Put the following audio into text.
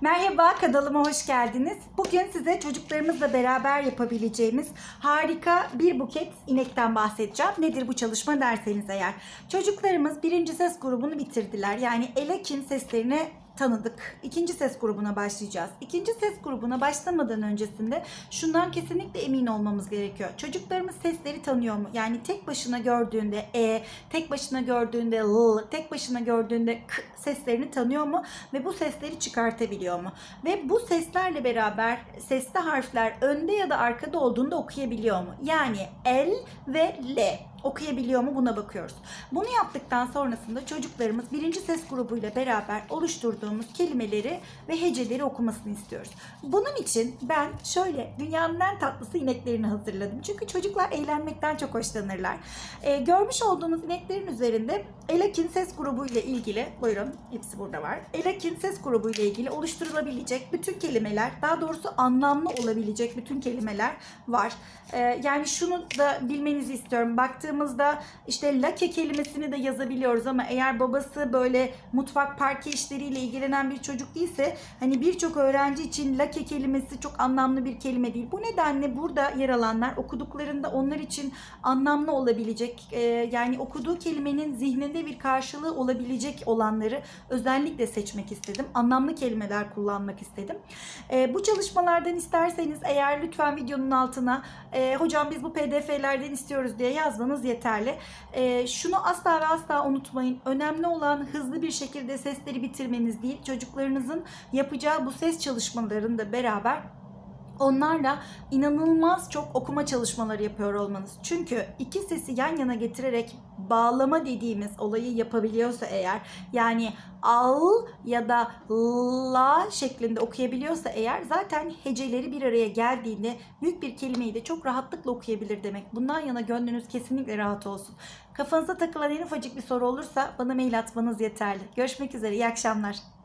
Merhaba kanalıma hoş geldiniz. Bugün size çocuklarımızla beraber yapabileceğimiz harika bir buket inekten bahsedeceğim. Nedir bu çalışma derseniz eğer. Çocuklarımız birinci ses grubunu bitirdiler. Yani Elakin seslerini tanıdık. İkinci ses grubuna başlayacağız. İkinci ses grubuna başlamadan öncesinde şundan kesinlikle emin olmamız gerekiyor. Çocuklarımız sesleri tanıyor mu? Yani tek başına gördüğünde e, tek başına gördüğünde l, tek başına gördüğünde k seslerini tanıyor mu? Ve bu sesleri çıkartabiliyor mu? Ve bu seslerle beraber sesli harfler önde ya da arkada olduğunda okuyabiliyor mu? Yani L ve L okuyabiliyor mu buna bakıyoruz. Bunu yaptıktan sonrasında çocuklarımız birinci ses grubuyla beraber oluşturduğumuz kelimeleri ve heceleri okumasını istiyoruz. Bunun için ben şöyle dünyanın en tatlısı ineklerini hazırladım. Çünkü çocuklar eğlenmekten çok hoşlanırlar. Ee, görmüş olduğunuz ineklerin üzerinde Elakin ses grubu ile ilgili, buyurun hepsi burada var. Elakin ses grubu ile ilgili oluşturulabilecek bütün kelimeler, daha doğrusu anlamlı olabilecek bütün kelimeler var. Ee, yani şunu da bilmenizi istiyorum. Baktığımızda işte lake kelimesini de yazabiliyoruz ama eğer babası böyle mutfak parke işleriyle ilgilenen bir çocuk değilse hani birçok öğrenci için lake kelimesi çok anlamlı bir kelime değil. Bu nedenle burada yer alanlar okuduklarında onlar için anlamlı olabilecek e, yani okuduğu kelimenin zihninde bir karşılığı olabilecek olanları özellikle seçmek istedim. Anlamlı kelimeler kullanmak istedim. E, bu çalışmalardan isterseniz eğer lütfen videonun altına e, hocam biz bu pdf'lerden istiyoruz diye yazmanız yeterli. E, şunu asla ve asla unutmayın. Önemli olan hızlı bir şekilde sesleri bitirmeniz değil. Çocuklarınızın yapacağı bu ses çalışmalarında beraber onlarla inanılmaz çok okuma çalışmaları yapıyor olmanız. Çünkü iki sesi yan yana getirerek bağlama dediğimiz olayı yapabiliyorsa eğer yani al ya da la şeklinde okuyabiliyorsa eğer zaten heceleri bir araya geldiğinde büyük bir kelimeyi de çok rahatlıkla okuyabilir demek. Bundan yana gönlünüz kesinlikle rahat olsun. Kafanıza takılan en ufacık bir soru olursa bana mail atmanız yeterli. Görüşmek üzere iyi akşamlar.